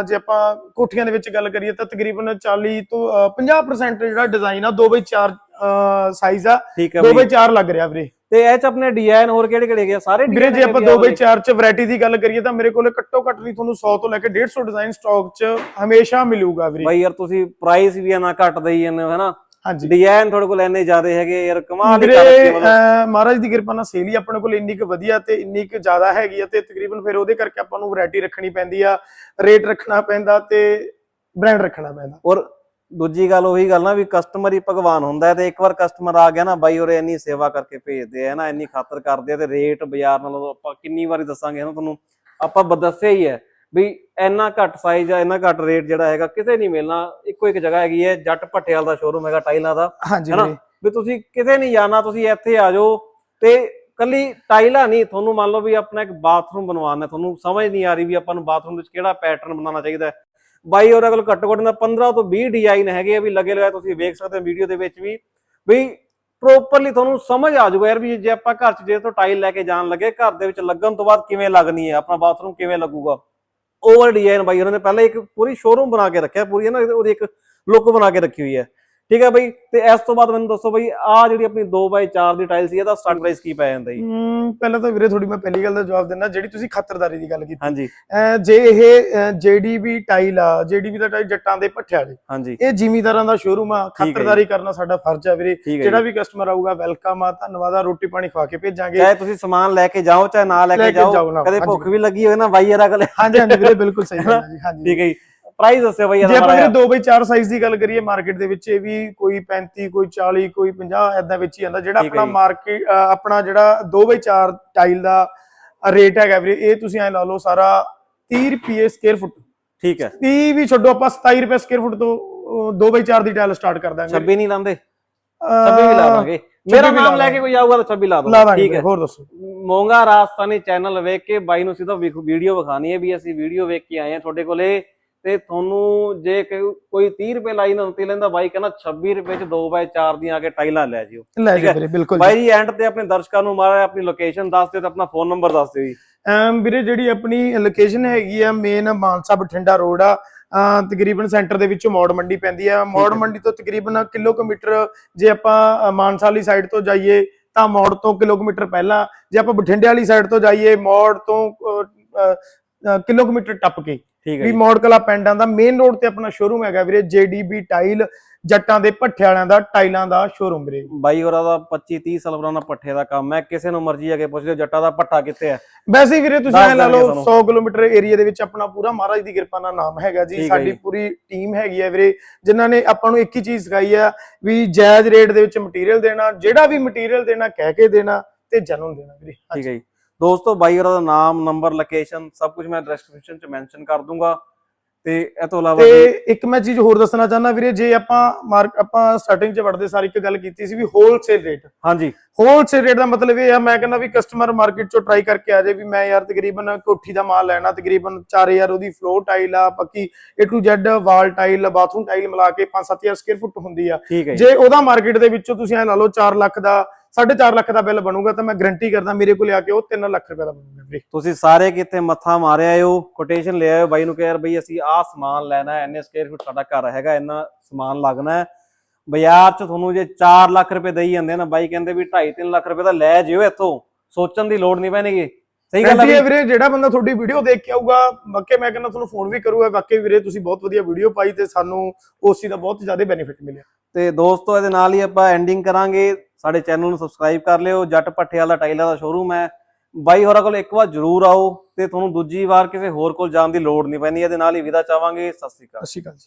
ਜੇ ਆਪਾਂ ਕੋਠੀਆਂ ਦੇ ਵਿੱਚ ਗੱਲ ਕਰੀਏ ਤਾਂ ਤਕਰੀਬਨ 40 ਤੋਂ ਅਹ, 50% ਜਿਹੜਾ ਡਿਜ਼ਾਈਨ ਆ 2x4 ਸਾਈਜ਼ ਆ ਠੀਕ ਹੈ ਬਈ। 2x4 ਲੱਗ ਰਿਹਾ ਵੀਰੇ। ਤੇ ਇਹ ਚ ਆਪਣੇ ਡਿਜ਼ਾਈਨ ਹੋਰ ਕਿਹੜੇ ਕਿਹੜੇ ਆ? ਸਾਰੇ ਵੀਰੇ ਜੇ ਆਪਾਂ ਹੈਗੇ ਆ ਉਹਦੇ? 2x4 ਚ ਵੈਰਾਈਟੀ ਦੀ ਗੱਲ ਕਰੀਏ ਤਾਂ ਮੇਰੇ ਕੋਲੇ ਘੱਟੋ ਘੱਟ ਨਹੀਂ ਤੁਹਾਨੂੰ 100 ਤੋਂ ਲੈ ਕੇ 150 ਡਿਜ਼ਾਈਨ ਸਟਾਕ ਚ ਹਮੇਸ਼ਾ ਮਿਲੂਗਾ ਵੀਰੇ। ਬਾਈ ਯਾਰ ਤੁਸੀਂ ਪ੍ਰਾਈਸ ਵੀ ਨਾ ਘੱਟ ਦੇਈ ਜਾਂਦੇ ਹੋ ਹੈਨਾ? ਹਾਂਜੀ। ਡਿਜ਼ਾਈਨ ਤੁਹਾਡੇ ਕੋਲ ਇੰਨੇ ਜ਼ਿਆਦੇ ਹੈਗੇ ਯਾਰ ਕਮਾਲ ਮਤਲਬ। ਅਹ, ਮਹਾਰਾਜ ਦੀ ਕਿਰਪਾ ਨਾਲ ਸੇਲ ਹੀ ਆਪਣੇ ਕੋਲ ਇੰਨੀ ਕੁ ਵਧੀਆ ਤੇ ਇੰਨੀ ਕੁ ਜ਼ਿਆਦਾ ਹੈਗੀ ਆ ਤੇ ਤਕਰੀਬਨ ਫਿਰ ਉਹਦੇ ਕਰਕੇ ਆਪਾਂ ਨੂੰ ਵੈਰਾਈਟੀ ਰੱਖਣੀ ਪੈਂਦੀ ਆ ਰੇਟ ਰੱਖਣਾ ਪੈਂਦਾ ਤੇ ਬ੍ਰਾਂਡ ਰੱਖਣਾ ਪੈਂਦਾ। ਔਰ ਦੂਜੀ ਗੱਲ ਉਹੀ ਗੱਲ ਨਾ ਵੀ ਕਸਟਮਰ ਹੀ ਭਗਵਾਨ ਹੁੰਦਾ ਤੇ ਇੱਕ ਵਾਰ ਕਸਟਮਰ ਆ ਗਿਆ ਨਾ ਬਾਈ ਔਰ ਇੰਨੀ ਸੇਵਾ ਕਰਕੇ ਭੇਜਦੇ ਆ ਨਾ ਇੰਨੀ ਖਾਤਰ ਕਰਦੇ ਆ ਤੇ ਰੇਟ ਬਾਜ਼ਾਰ ਨਾਲੋਂ ਆਪਾਂ ਕਿੰਨੀ ਵਾਰੀ ਦੱਸਾਂਗੇ ਨਾ ਤੁਹਾਨੂੰ ਆਪਾਂ ਬ- ਦੱਸਿਆ ਹੀ ਹੈ। ਵੀ ਇੰਨਾ ਘੱਟ ਸਾਈਜ਼ ਆ ਇੰਨਾ ਘੱਟ ਰੇਟ ਜਿਹੜਾ ਹੈਗਾ ਕਿਤੇ ਨਹੀਂ ਮਿਲਣਾ। ਇੱਕੋ ਇੱਕ ਜਗ੍ਹਾ ਹੈਗੀ ਹੈ ਜੱਟ ਭੱਟੇਵਾਲ ਦਾ ਸ਼ੋਰੂਮ ਹੈਗਾ ਟਾਈਲਾਂ ਦਾ। ਹਾਂਜੀ? ਵੀਰੇ। ਵੀ ਤੁਸੀਂ ਕਿਤੇ ਨਹੀਂ ਜਾਣਾ ਤੁਸੀਂ ਇੱਥੇ ਆ ਜਾਓ ਤੇ ਕੱਲੀ ਟਾਈਲਾਂ ਨਹੀਂ ਤੁਹਾਨੂੰ ਮੰਨ ਲਓ ਵੀ ਆਪਣਾ ਇੱਕ ਬਾਥਰੂਮ ਬਣਵਾਉਣਾ ਤੁਹਾਨੂੰ ਸਮਝ ਨਹੀਂ ਆ ਰਹੀ ਵੀ ਆਪਾਂ ਨੂੰ ਬਾਥਰੂਮ ਵਿੱਚ ਕਿਹੜਾ ਪੈਟਰਨ ਬਣਾਉਣਾ ਚਾਹੀਦਾ ਬਾਈ ਉਹਦੇ ਕੋਲ ਘੱਟੋ ਘੱਟ ਨਾ 15 ਤੋਂ 20 ਡਿਜ਼ਾਈਨ ਹੈਗੇ ਆ ਵੀ ਲੱਗੇ ਲਗਾਏ ਤੁਸੀਂ ਵੇਖ ਸਕਦੇ ਹੋ ਵੀਡੀਓ ਦੇ ਵਿੱਚ ਵੀ। ਵੀ ਪ੍ਰੋਪਰਲੀ ਤੁਹਾਨੂੰ ਸਮਝ ਆ ਜਾਊਗਾ ਯਾਰ ਵੀ ਜੇ ਆਪਾਂ ਘਰ 'ਚ ਜੇ ਤੋਂ ਟਾਈਲ ਲੈ ਕੇ ਜਾਣ ਲੱਗੇ ਘਰ ਦੇ ਵਿੱਚ ਲੱਗਣ ਤੋਂ ਬਾਅਦ ਕਿਵੇਂ ਲੱਗਣੀ ਹੈ ਆਪਣਾ ਬਾਥਰੂਮ ਕਿਵੇਂ ਲੱਗੂਗਾ। ਓਵਰ ਡਿਜ਼ਾਈਨ ਬਾਈ ਉਹਨਾਂ ਨੇ ਪਹਿਲਾਂ ਇੱਕ ਪੂਰੀ ਸ਼ੋਰੂਮ ਬਣਾ ਕੇ ਰੱਖਿਆ, ਪੂਰੀ ਨਾ, ਉਹਦੀ ਇੱਕ ਲੁੱਕ ਬਣਾ ਕੇ ਰੱਖੀ ਹੋਈ ਹੈ। ਠੀਕ ਹੈ ਬਈ? ਤੇ ਇਸ ਤੋਂ ਬਾਅਦ ਮੈਨੂੰ ਦੱਸੋ ਬਈ ਆ ਜਿਹੜੀ ਆਪਣੀ 2x4 ਦੀ ਟਾਈਲ ਸੀ ਇਹਦਾ ਸਟਾਰਟ ਪ੍ਰਾਈਸ ਕੀ ਪੈ ਜਾਂਦਾ ਜੀ? ਪਹਿਲਾਂ ਤਾਂ ਵੀਰੇ ਥੋੜੀ ਮੈਂ ਪਹਿਲੀ ਗੱਲ ਦਾ ਜਵਾਬ ਦਿੰਦਾ ਜਿਹੜੀ ਤੁਸੀਂ ਖਾਤਰਦਾਰੀ ਦੀ ਗੱਲ ਕੀਤੀ। ਹਾਂਜੀ। ਜੇ ਇਹ ਜੀਡੀਬੀ ਟਾਈਲ ਆ ਜੀਡੀਬੀ ਦਾ ਟਾਈਲ ਜੱਟਾਂ ਦੇ ਭੱਠਿਆਂ ਦੇ ਹਾਂਜੀ। ਇਹ ਜ਼ਿਮੀਦਾਰਾਂ ਦਾ ਸ਼ੋਰੂਮ ਆ। ਖਾਤਰਦਾਰੀ ਕਰਨਾ ਸਾਡਾ ਫਰਜ਼ ਆ ਵੀਰੇ। ਜਿਹੜਾ। ਵੀ ਕਸਟਮਰ ਆਊਗਾ ਵੈਲਕਮ ਆ ਧੰਨਵਾਦ ਆ ਰੋਟੀ ਪਾਣੀ ਖਵਾ ਕੇ ਭੇਜਾਂਗੇ। ਚਾਹੇ ਤੁਸੀਂ ਸਮਾਨ ਲੈ ਕੇ ਜਾਓ ਚਾਹੇ ਨਾ ਲੈ ਕੇ ਜਾਓ ਕਦੇ। ਭੁੱਖ ਵੀ ਲੱਗੀ ਹੋਵੇ ਨਾ ਯਾਰਾ ਕੋਲੇ ਹਾਂਜੀ ਹਾਂਜੀ ਵੀਰੇ ਬਿਲਕੁਲ ਸਹੀ ਗੱਲ ਹੈ ਜੀ। ਹਾਂਜੀ। ਠੀਕ ਹੈ ਜੀ। ਪ੍ਰਾਈਸ ਦੱਸਿਓ ਬਈ ਜੇ ਆਪਾਂ ਵੀਰੇ 2x4 ਸਾਈਜ਼ ਦੀ ਗੱਲ ਕਰੀਏ ਮਾਰਕੀਟ ਦੇ ਵਿੱਚ ਇਹ ਵੀ ਕੋਈ 35 ਕੋਈ 40 ਕੋਈ 50 ਐਦਾਂ ਵਿੱਚ ਹੀ ਆਂਦਾ ਜਿਹੜਾ ਆਪਣਾ। ਮਾਰਕੀਟ ਆਪਣਾ ਜਿਹੜਾ 2x4 ਟਾਈਲ ਦਾ ਰੇਟ ਹੈਗਾ ਵੀਰੇ ਇਹ ਤੁਸੀਂ ਐ ਲਾ ਲਓ ਸਾਰਾ 30 ਰੁਪਏ ਸਕੁਅਰ ਫੁੱਟ ਠੀਕ ਹੈ। 30 ਵੀ ਛੱਡੋ ਆਪਾਂ 27 ਰੁਪਏ ਸਕੁਅਰ ਫੁੱਟ ਤੋਂ 2x4 ਦੀ ਟਾਈਲ ਸਟਾਰਟ ਕਰ ਦਾਂਗੇ। 26 ਨਹੀਂ ਲਾਉਂਦੇ? ਅਹ 26 ਵੀ ਲਾ ਦਾਂਗੇ। ਮੇਰਾ ਨਾਮ ਲੈ ਕੇ। ਕੋਈ ਆਊਗਾ ਤਾਂ 26 ਲਾ ਦਾਂਗੇ ਠੀਕ ਹੈ। ਹੋਰ ਦੱਸੋ। ਮੋਂਗਾ ਰਾਜਸਥਾਨੀ ਚੈਨਲ ਵੇਖ ਕੇ ਬਾਈ ਨੂੰ ਸਿੱਧਾ ਵੀਡੀਓ ਵਿਖਾਣੀ ਹੈ ਵੀ ਅਸੀਂ ਵੀਡੀਓ ਵੇਖ ਕੇ ਆਏ ਹਾਂ ਤੁਹਾਡੇ ਕੋਲੇ। ਤੇ ਤੁਹਾਨੂੰ ਜੇ ਕੋਈ ਕੋਈ 30 ਰੁਪਏ ਲਾਈ ਨਾ ਉੱਤੇ ਲੈਂਦਾ ਬਾਈ ਕਹਿੰਦਾ 26 ਰੁਪਏ ਚ 2x4 ਦੀਆਂ ਆ ਕੇ ਟਾਈਲਾਂ ਲੈ ਜਿਓ। ਲੈ ਠੀਕ ਜਾ ਹੈ। ਵੀਰੇ ਬਿਲਕੁਲ ਬਾਈ ਜੀ ਐਂਡ ਤੇ ਆਪਣੇ ਦਰਸ਼ਕਾਂ ਨੂੰ ਮਾਰਾ ਆਪਣੀ ਲੋਕੇਸ਼ਨ ਦੱਸ ਦਿਓ ਤੇ ਆਪਣਾ ਫੋਨ ਨੰਬਰ ਦੱਸ ਦਿਓ ਜੀ। ਵੀਰੇ ਜਿਹੜੀ ਆਪਣੀ ਲੋਕੇਸ਼ਨ ਹੈਗੀ ਆ ਮੇਨ ਮਾਨਸਾ ਬਠਿੰਡਾ ਰੋਡ ਆ ਤਕਰੀਬਨ ਸੈਂਟਰ ਦੇ ਵਿੱਚ ਮੌੜ ਮੰਡੀ ਪੈਂਦੀ ਆ। ਮੌੜ। ਮੰਡੀ ਤੋਂ ਤਕਰੀਬਨ ਕਿਲੋਮੀਟਰ ਜੇ ਆਪਾਂ ਮਾਨਸਾ ਵਾਲੀ ਸਾਈਡ ਤੋਂ ਜਾਈਏ ਤਾਂ ਮੌੜ ਤੋਂ ਕਿਲੋਮੀਟਰ ਪਹਿਲਾਂ ਜੇ ਆਪਾਂ ਬਠਿੰਡੇ ਵਾਲੀ ਸਾਈਡ ਤੋਂ ਜਾਈਏ ਮੌੜ ਤੋਂ ਅ, ਕਿਲੋਮੀਟਰ ਟੱਪ ਕੇ। ਠੀਕ ਹੈ ਵੀ ਮੌੜ ਕਲਾ ਪਿੰਡ ਆਂਦਾ ਮੇਨ ਰੋਡ ਤੇ ਆਪਣਾ ਸ਼ੋਰੂਮ ਹੈਗਾ ਵੀਰੇ ਜੀਡੀਬੀ ਟਾਈਲ ਜੱਟਾਂ ਦੇ ਭੱਠੇ ਵਾਲਿਆਂ ਦਾ ਟਾਈਲਾਂ ਦਾ ਸ਼ੋਰੂਮ ਵੀਰੇ। ਬਾਈ ਹੋਰਾਂ ਦਾ 25 30 ਸਾਲ ਪੁਰਾਣਾ ਪੱਠੇ ਦਾ ਕੰਮ ਹੈ ਕਿਸੇ ਨੂੰ ਮਰਜ਼ੀ ਆ ਕੇ ਪੁੱਛ ਲਿਓ ਜੱਟਾ ਦਾ ਪੱਠਾ ਕਿੱਥੇ ਹੈ? ਵੈਸੇ ਵੀਰੇ ਤੁਸੀਂ ਲਾ ਦੇਣਗੇ ਲਓ ਤੁਹਾਨੂੰ। 100 ਕਿਲੋਮੀਟਰ ਏਰੀਆ ਦੇ ਵਿੱਚ ਆਪਣਾ ਪੂਰਾ ਮਹਾਰਾਜ ਦੀ ਕਿਰਪਾ ਨਾਲ ਨਾਮ ਹੈਗਾ ਜੀ ਸਾਡੀ। ਪੂਰੀ ਟੀਮ ਹੈਗੀ ਹੈ ਵੀਰੇ ਜਿਨ੍ਹਾਂ ਨੇ ਆਪਾਂ ਨੂੰ ਇੱਕ ਹੀ ਚੀਜ਼ ਸਿਖਾਈ ਆ ਵੀ ਜਾਇਜ਼ ਰੇਟ ਦੇ ਵਿੱਚ ਮਟੀਰੀਅਲ ਦੇਣਾ ਜਿਹੜਾ ਵੀ ਮਟੀਰੀਅਲ ਦੇਣਾ ਕਹਿ ਕੇ ਦੇਣਾ ਤੇ ਜਨਮ ਦੇਣਾ ਵੀਰੇ। ਠੀਕ ਹੈ ਜੀ। ਦੋਸਤੋ ਬਾਈ ਹੋਰਾਂ ਦਾ ਨਾਮ ਨੰਬਰ ਲੋਕੇਸ਼ਨ ਸਭ ਕੁਝ ਮੈਂ ਡਿਸਕ੍ਰਿਪਸ਼ਨ ਚ ਮੈਂਸ਼ਨ ਕਰ ਦੂੰਗਾ। ਤੇ ਇਹ ਤੋਂ ਇਲਾਵਾ ਤੇ ਇੱਕ ਮੈਂ ਚੀਜ਼ ਹੋਰ ਦੱਸਣਾ ਚਾਹੁੰਦਾ ਵੀਰੇ ਜੇ ਆਪਾਂ ਮਾਰਕ ਆਪਾਂ ਸਟਾਰਟਿੰਗ 'ਚ ਵੜਦੇ ਸਾਰ ਇੱਕ ਗੱਲ ਕੀਤੀ ਸੀ ਵੀ ਹੋਲਸੇਲ ਰੇਟ ਹਾਂਜੀ। ਹੋਲਸੇਲ ਰੇਟ ਦਾ ਮਤਲਬ ਇਹ ਆ ਮੈਂ ਕਹਿੰਦਾ ਵੀ ਕਸਟਮਰ ਮਾਰਕੀਟ ਚੋਂ ਟਰਾਈ ਕਰਕੇ ਆ ਜਾਏ ਵੀ ਮੈਂ ਯਾਰ ਤਕਰੀਬਨ ਕੋਠੀ ਦਾ ਮਾਲ ਲੈਣਾ ਤਕਰੀਬਨ 4000 ਉਹਦੀ ਫਲੋਰ ਟਾਈਲ ਆ ਬਾਕੀ A to Z wall tile bathroom tile ਮਿਲਾ ਕੇ 5-7000 ਸਕੁਅਰ ਫੁੱਟ ਹੁੰਦੀ ਆ। ਜੇ। ਉਹਦਾ ਮਾਰਕੀਟ ਦੇ ਵਿੱਚੋਂ ਤੁਸੀਂ ਐ ਲਾ ਲਓ 4 ਲੱਖ ਦਾ 4.5 ਲੱਖ ਦਾ ਬਿੱਲ ਬਣੂਗਾ ਤਾਂ ਮੈਂ ਗਰੰਟੀ ਕਰਦਾ ਮੇਰੇ ਕੋਲ ਆ ਕੇ ਉਹ 3 ਲੱਖ ਰੁਪਏ ਦਾ ਬਣੂਗਾ ਵੀਰੇ ਤੁਸੀਂ ਸਾਰੇ ਕਿਤੇ ਮੱਥਾ ਮਾਰਿਆ ਆਇਓ ਕੋਟੇਸ਼ਨ ਲੈ ਆਇਓ ਬਾਈ ਨੂੰ ਕਿਹਾ ਯਾਰ ਬਈ ਅਸੀਂ ਆਹ ਸਮਾਨ ਲੈਣਾ ਹੈ ਇੰਨੇ ਸਕੁਅਰ ਫੁੱਟ ਸਾਡਾ ਘਰ ਹੈਗਾ ਇੰਨਾ ਸਮਾਨ ਲੱਗਣਾ ਹੈ ਬਾਜ਼ਾਰ 'ਚ ਤੁਹਾਨੂੰ ਜੇ 4 ਲੱਖ ਰੁਪਏ ਦੇਈ ਜਾਂਦੇ ਆ ਨਾ ਬਾਈ ਕਹਿੰਦੇ ਵੀ 2.5 ਲੱਖ ਰੁਪਏ ਦਾ ਲੈ ਜਿਓ ਇੱਥੋਂ ਸੋਚਣ ਦੀ ਲੋੜ ਨਹੀਂ ਪੈਣੀਗੀ। ਸਹੀ ਗੱਲ ਹੈ ਵੀਰੇ ਜਿਹੜਾ ਬੰਦਾ ਤੁਹਾਡੀ ਵੀਡੀਓ ਦੇਖ ਕੇ ਆਊਗਾ ਵਾਕਈ ਮੈਂ ਕਹਿੰਦਾ ਤੁਹਾਨੂੰ ਫੋਨ ਵੀ ਕਰੂਗਾ ਵਾਕਈ ਵੀਰੇ ਤੁਸੀਂ ਬਹੁਤ ਵਧੀਆ ਵੀਡੀਓ ਪਾਈ ਤੇ ਸਾਨੂੰ ਉਸ ਦਾ ਬਹੁਤ ਜ਼ਿਆਦਾ ਬੈਨੀਫਿਟ ਮਿਲਿਆ। ਤੇ ਦੋਸਤੋ ਇਹਦੇ ਨਾਲ ਹੀ ਆਪਾਂ ਐਂਡਿੰਗ ਕਰਾਂਗੇ। ਸਾਡੇ ਚੈਨਲ ਨੂੰ ਸਬਸਕ੍ਰਾਈਬ ਕਰ ਲਿਓ। ਜੱਟ ਪੱਠੇ ਵਾਲਾ ਟਾਈਲਾਂ ਦਾ ਸ਼ੋਰੂਮ ਹੈ। ਬਾਈ ਹੋਰਾਂ ਕੋਲ ਇੱਕ ਵਾਰ ਜ਼ਰੂਰ ਆਓ ਤੇ ਤੁਹਾਨੂੰ ਦੂਜੀ ਵਾਰ ਕਿਸੇ ਹੋਰ ਕੋਲ ਜਾਣ ਦੀ ਲੋੜ ਨਹੀਂ ਪੈਣੀ ਇਹਦੇ ਨਾਲ ਹੀ ਵਿਦਾ ਚਾਹਾਂਗੇ। ਸਤਿ ਸ਼੍ਰੀ ਅਕਾਲ। ਸਤਿ ਸ਼੍ਰੀ ਅਕਾਲ ਜੀ।